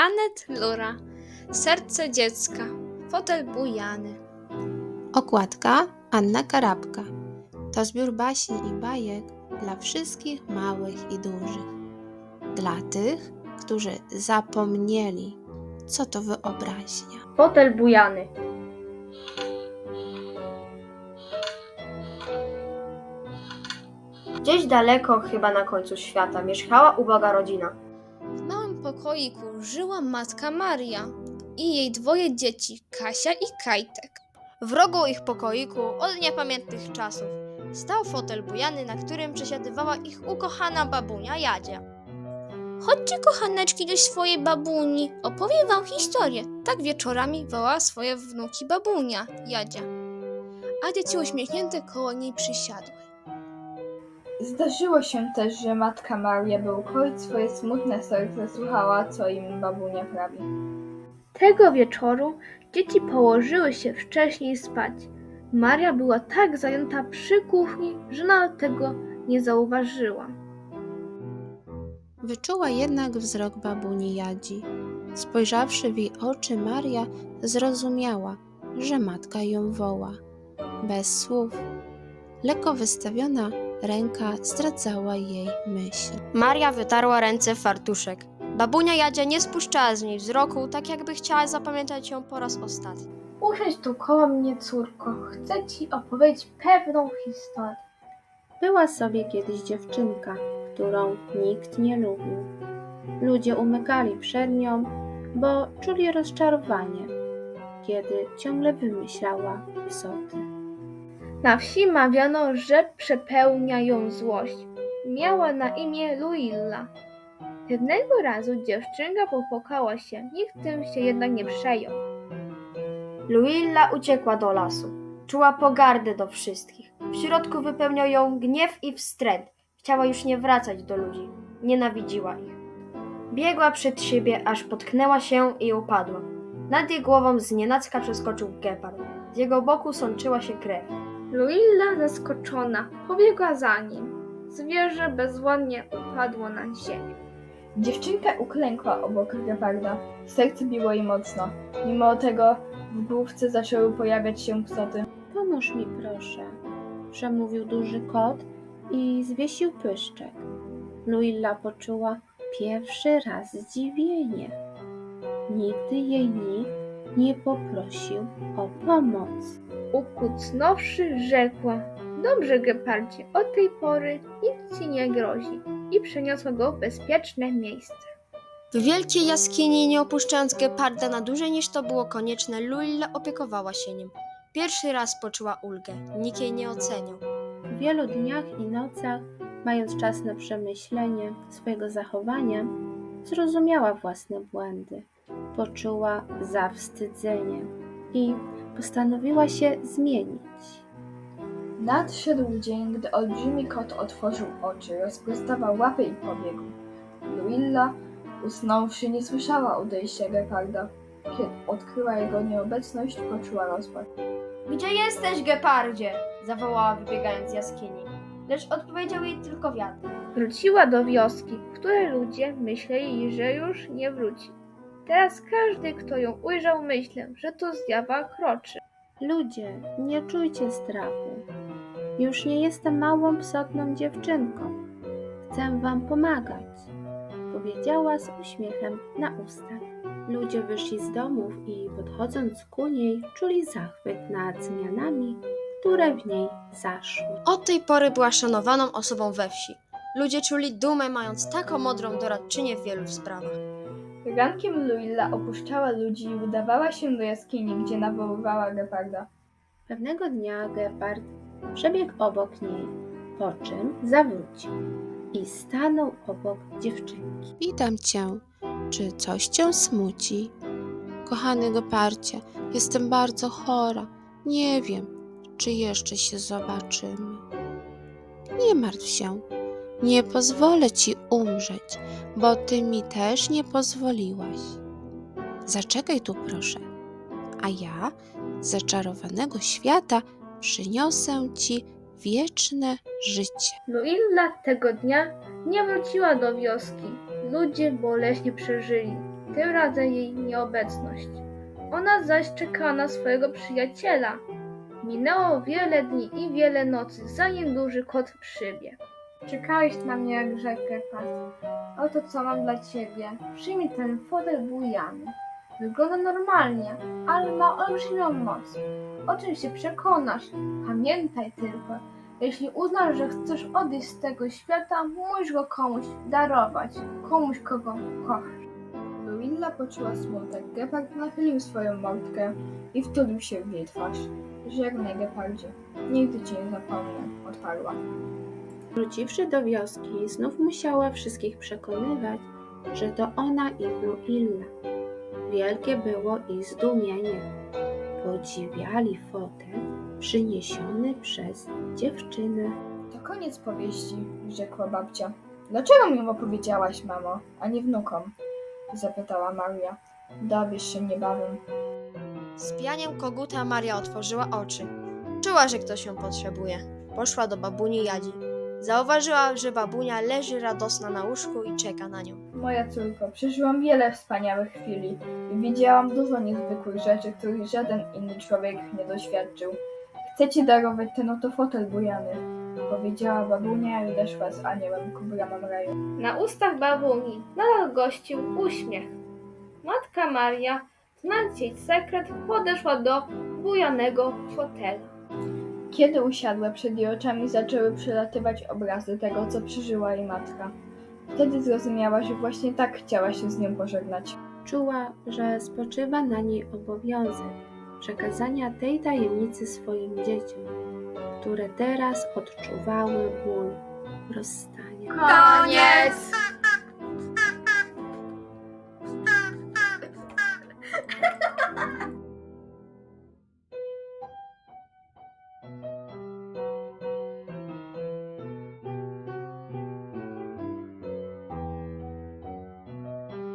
Anet Lura. Serce dziecka. Fotel bujany. Okładka Anna Karabka. To zbiór baśni i bajek dla wszystkich małych i dużych. Dla tych, którzy zapomnieli, co to wyobraźnia. Fotel bujany. Gdzieś daleko, chyba na końcu świata, mieszkała uboga rodzina. Małym pokoiku żyła matka Maria i jej dwoje dzieci, Kasia i Kajtek. W rogu ich pokoiku od niepamiętnych czasów stał fotel bujany, na którym przesiadywała ich ukochana babunia Jadzia. Chodźcie, kochaneczki, do swojej babuni. Opowiem wam historię. Tak wieczorami wołała swoje wnuki babunia, Jadzia. A dzieci uśmiechnięte koło niej przysiadły. Zdarzyło się też, że matka Maria, by ukoić swoje smutne serce, słuchała, co im babunia prawi. Tego wieczoru dzieci położyły się wcześniej spać. Maria była tak zajęta przy kuchni, że nawet tego nie zauważyła. Wyczuła jednak wzrok babuni Jadzi. Spojrzawszy w jej oczy, Maria zrozumiała, że matka ją woła. Bez słów. Lekko wystawiona ręka zdradzała jej myśl. Maria wytarła ręce w fartuszek. Babunia Jadzia nie spuszczała z niej wzroku, tak jakby chciała zapamiętać ją po raz ostatni. Usiądź tu koło mnie, córko. Chcę ci opowiedzieć pewną historię. Była sobie kiedyś dziewczynka, którą nikt nie lubił. Ludzie umykali przed nią, bo czuli rozczarowanie, kiedy ciągle wymyślała psoty. Na wsi mawiano, że przepełnia ją złość. Miała na imię Luilla. Pewnego razu dziewczynka popłakała się, nikt tym się jednak nie przejął. Luilla uciekła do lasu. Czuła pogardę do wszystkich. W środku wypełniał ją gniew i wstręt. Chciała już nie wracać do ludzi. Nienawidziła ich. Biegła przed siebie, aż potknęła się i upadła. Nad jej głową znienacka przeskoczył gepard. Z jego boku sączyła się krew. Luilla zaskoczona pobiegła za nim. Zwierzę bezwładnie upadło na ziemię. Dziewczynka uklękła obok geparda. Serce biło jej mocno. Mimo tego w główce zaczęły pojawiać się psoty. Pomóż mi proszę, przemówił duży kot i zwiesił pyszczek. Luilla poczuła pierwszy raz zdziwienie. Nigdy jej nikt nie poprosił o pomoc. Ukucnąwszy, rzekła: Dobrze, gepardzie, od tej pory nic ci nie grozi. I przeniosła go w bezpieczne miejsce. W wielkiej jaskini, nie opuszczając geparda na dłużej niż to było konieczne, Luilla opiekowała się nim. Pierwszy raz poczuła ulgę. Nikt jej nie oceniał. W wielu dniach i nocach, mając czas na przemyślenie swojego zachowania, zrozumiała własne błędy, poczuła zawstydzenie i postanowiła się zmienić. Nadszedł dzień, gdy olbrzymi kot otworzył oczy, rozprostował łapy i pobiegł. Luilla, usnąwszy, nie słyszała odejścia geparda. Kiedy odkryła jego nieobecność, poczuła rozpacz. Gdzie jesteś, gepardzie? zawołała wybiegając z jaskini. Lecz odpowiedział jej tylko wiatr. Wróciła do wioski, w której ludzie myśleli, że już nie wróci. Teraz każdy, kto ją ujrzał, myślał, że to zjawa kroczy. Ludzie, nie czujcie strachu. Już nie jestem małą psotną dziewczynką. Chcę wam pomagać, powiedziała z uśmiechem na ustach. Ludzie wyszli z domów i podchodząc ku niej, czuli zachwyt nad zmianami, które w niej zaszły. Od tej pory była szanowaną osobą we wsi. Ludzie czuli dumę, mając taką mądrą doradczynię w wielu sprawach. Rankiem Luilla opuszczała ludzi i udawała się do jaskini, gdzie nawoływała geparda. Pewnego dnia gepard przebiegł obok niej, po czym zawrócił i stanął obok dziewczynki. Witam cię. Czy coś cię smuci? Kochany geparcie, jestem bardzo chora. Nie wiem, czy jeszcze się zobaczymy. Nie martw się. Nie pozwolę ci umrzeć, bo ty mi też nie pozwoliłaś. Zaczekaj tu, proszę, a ja z zaczarowanego świata przyniosę ci wieczne życie. Luilla tego dnia nie wróciła do wioski. Ludzie boleśnie przeżyli. tym razem jej nieobecność. Ona zaś czekała na swojego przyjaciela. Minęło wiele dni i wiele nocy, zanim duży kot przybiegł. Czekałeś na mnie jak rzekę, Pat. Oto co mam dla ciebie. Przyjmij ten fotel bujany. Wygląda normalnie, ale ma olbrzymią moc. O czym się przekonasz? Pamiętaj tylko, jeśli uznasz, że chcesz odejść z tego świata, musisz go komuś darować, komuś, kogo kochasz. Luilla poczuła smutek. Gepard nachylił swoją mordkę i wtulił się w jej twarz. Żegnaj, Gepardzie. Nigdy cię nie zapomnę, odparła. Wróciwszy do wioski, znów musiała wszystkich przekonywać, że to ona i Luilla. Wielkie było ich zdumienie. Podziwiali fotel przyniesiony przez dziewczynę. To koniec powieści, rzekła babcia. Dlaczego mi ją opowiedziałaś, mamo, a nie wnukom? Zapytała Maria. Dowiesz się niebawem. Z pianiem koguta Maria otworzyła oczy. Czuła, że ktoś ją potrzebuje. Poszła do babuni Jadzi. Zauważyła, że babunia leży radosna na łóżku i czeka na nią. Moja córko, przeżyłam wiele wspaniałych chwili i widziałam dużo niezwykłych rzeczy, których żaden inny człowiek nie doświadczył. Chcę ci darować ten oto fotel bujany, powiedziała babunia i odeszła z aniołem ku bramom raju. Na ustach babuni nadal gościł uśmiech. Matka Maria, znając jej sekret, podeszła do bujanego fotela. Kiedy usiadła, przed jej oczami zaczęły przelatywać obrazy tego, co przeżyła jej matka. Wtedy zrozumiała, że właśnie tak chciała się z nią pożegnać. Czuła, że spoczywa na niej obowiązek przekazania tej tajemnicy swoim dzieciom, które teraz odczuwały ból rozstania. Koniec!